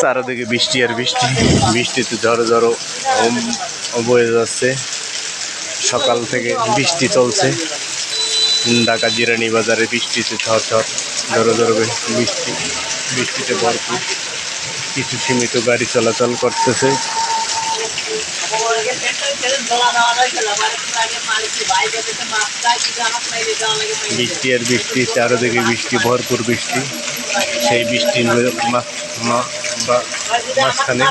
চারদিকে বৃষ্টি আর বৃষ্টি। বৃষ্টিতে ঝড়ো ঝড়ো বয়ে যাচ্ছে। সকাল থেকে বৃষ্টি চলছে। ঢাকা জিরানি বাজারে বৃষ্টিতে ঝড় ঝড়, ঝড়ো ঝড়ো বৃষ্টি, বৃষ্টিতে ভরপুর। কিছু সীমিত গাড়ি চলাচল করতেছে। বৃষ্টি আর বৃষ্টি, চারোদিকে বৃষ্টি, ভরপুর বৃষ্টি। সেই বৃষ্টির মাঝখানে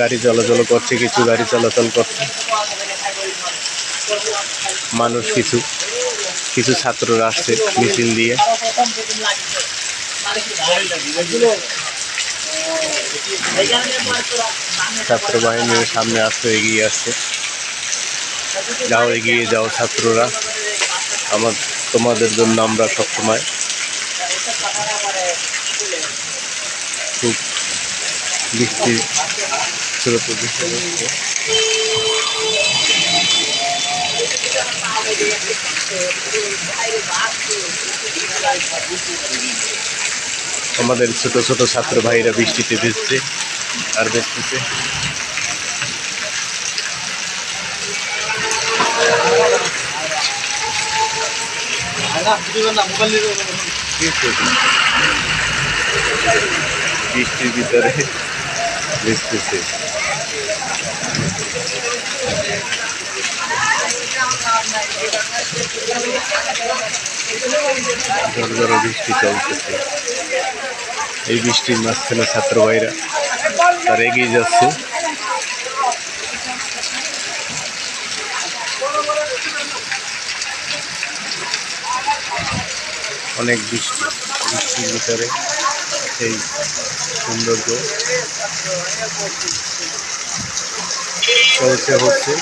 গাড়ি চলাচল করছে, কিছু গাড়ি চলাচল করছে। মানুষ কিছু কিছু ছাত্ররা আসছে মিছিল দিয়ে। ছাত্র বাহিনীর সামনে আসছে, এগিয়ে আসছে। যাও, এগিয়ে যাও ছাত্ররা। আমার, তোমাদের জন্য আমরা সবসময় খুব বৃষ্টি স্রোত বৃষ্টি। আমাদের ছোট ছোট ছাত্র ভাইরা বৃষ্টিতে ভিজছে আর দেখতেছে বৃষ্টির ভিতরে ঝড় ঝড় বৃষ্টি চলতেছে এই বৃষ্টির মাঝখানে ছাত্র ভাইরা তারা এগিয়ে যাচ্ছে অনেক বৃষ্টি বৃষ্টির ভিতরে সেই সৌন্দর্য চলছে হচ্ছে